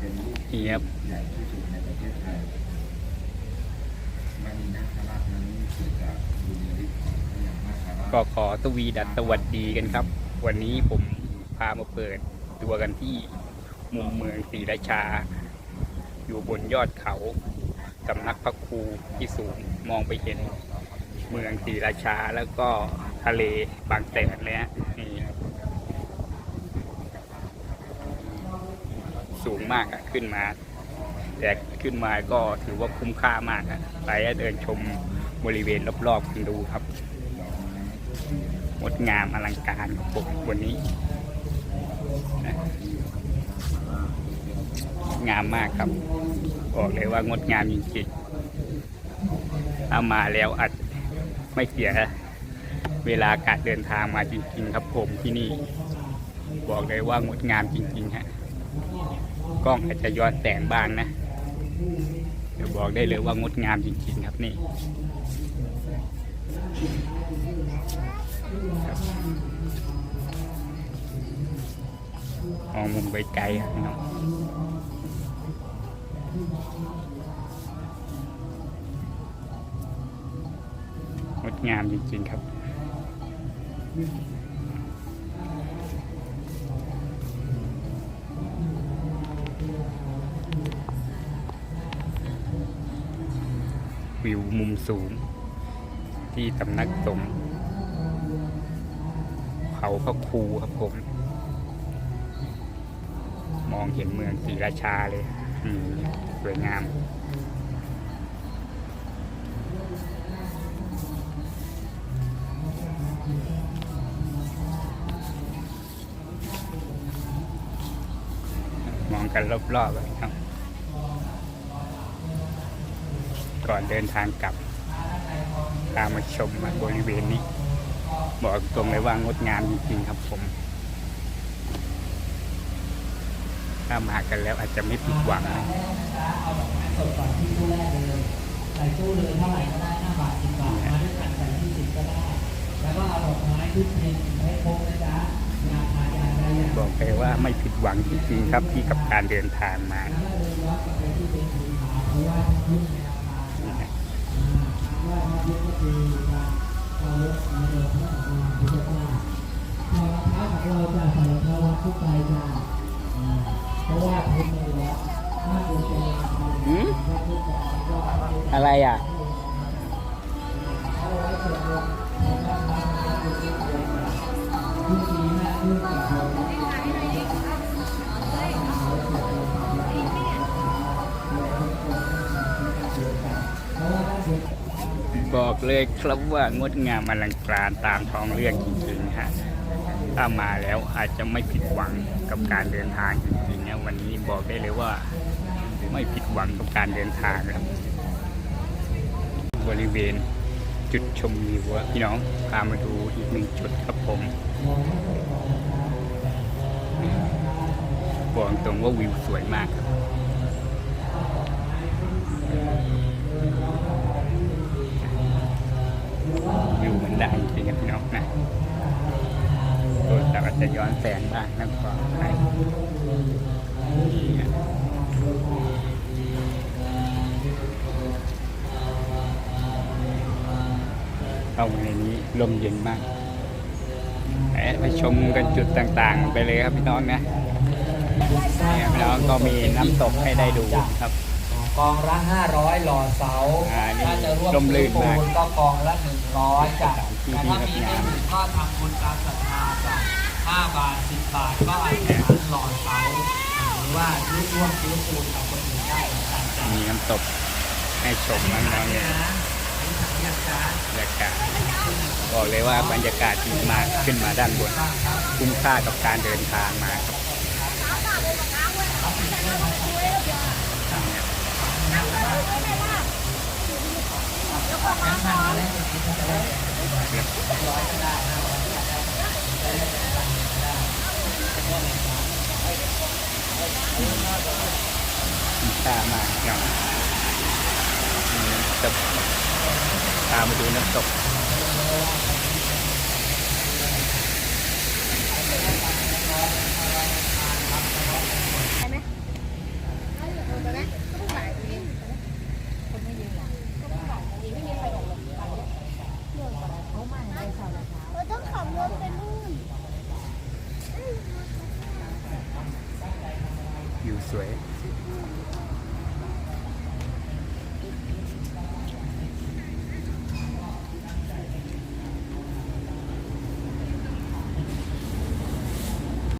เป็นรูปนี่ครับใหญ่ที่สุดในประเทศไทยมณีนาคราชนั้นเกิดจากบุญฤทธิ์ของพญานาคราชก็ขอตวีดัดสวัสดีกันครับ วันนี้ผมพามาเปิดตัวกันที่มุมเมืองศรีราชา อยู่บนยอดเขาสำนักพระครูที่สูงมองไปเห็นเมืองศรีราชาแล้วก็ทะเลบางแสนเลยฮะนี่ครับสู งมากอะขึ้นมา แต่ขึ้นมาก็ถือว่าคุ้มค่ามากอะไปเดินชมบริเวณรอบๆกันดูครับงดงามอลังการครับผมวันนี้งามมากครับบอกเลยว่างดงามจริงๆถ้ามาแล้วอาจไม่เสียเวลาการเดินทางมาจริงๆ ครับผมที่นี่ บอกเลยว่างดงามจริงๆฮะ กล้องอาจจะย้อนแสงบ้างนะเดี๋ยวบอกได้เลยว่างดงามจริงๆครับนี่มองมุมไกลๆครับน้องงดงามจริงๆครับ วิวมุมสูง ที่ตำนักสงฆ์เขาพระครูครับผม มองเห็นเมืองศรีราชาเลยสวยงามมองกันรอบๆเลยครับ ก่อนเดินทางกลับตามมาชมบริเวณนี้ บอกตรงเลยว่างดงามจริงๆครับผมถ้ามากันแล้วอาจจะไม่ผิดหวังนะเอาดอกไม้สดก่อนที่ตู้แรกเลยใส่ตู้เลยเท่าไหร่ก็ได้5บาท10บาทมาด้วยกันใส่20ก็ได้ แล้วก็เอาดอกไม้ทุกเพลงให้ครบนะจ๊ะยาทายาใดยาบอกเลยว่าไม่ผิดหวังจริงๆครับที่กับการเดินทางมา อการเอารถมาเดินข้างหลังมพิจารณาถอดรองเท้าของเราจะใส่รอ บอกเลยครับว่างดงามอลังการตามท้องเรื่องจริงๆฮะถ้ามาแล้วอาจจะไม่ผิดหวังกับการเดินทางจริงๆนะวันนี้บอกได้เลยว่าไม่ผิดหวังกับการเดินทางครับ บริเวณจุดชมวิวพี่น้องพามาดูอีกหนึ่งจุดครับผมบอกตรงว่าวิวสวยมากครับ อาจจะย้อนแสงบ้างนั่นก็ให้นี่ฮะเข้ามาในนี้ลมเย็นมากแหมไปชมกันจุดต่างๆ ไปเลยครับพี่น้องนะเนี่ยพี่น้องก็มีน้ำตกให้ได้ดูครับกองละ500 หล่อเสาอ่านี่ถ้าจะร่วมร่มรื่ซื้อนปูมากนก็กองละ 100จ้ะสถานที่แต่ที่ถ้ามีงดไม่งามถึงก็ทำบุญตามศรัทธาจ้ะ 5 บาท 10 บาท ก็อาจจะหหล่อเสาหรือว่าร่วมซื้อปูนกับคนอื่นได้เหมือนกันจ้ะมีน้ำตกให้ชมน้องๆเนี่ยนะนี่ทางนี้จ้ะบรรยากาศบอกเลยว่าบรรยากาศดีมากขึ้นมาด้านบนบ้างครับคุ้มค่ากับการเดินทางมาครับคุ้มค่ามากเตาะมีน้ำตกตามมาดูน้ำตก ไสวย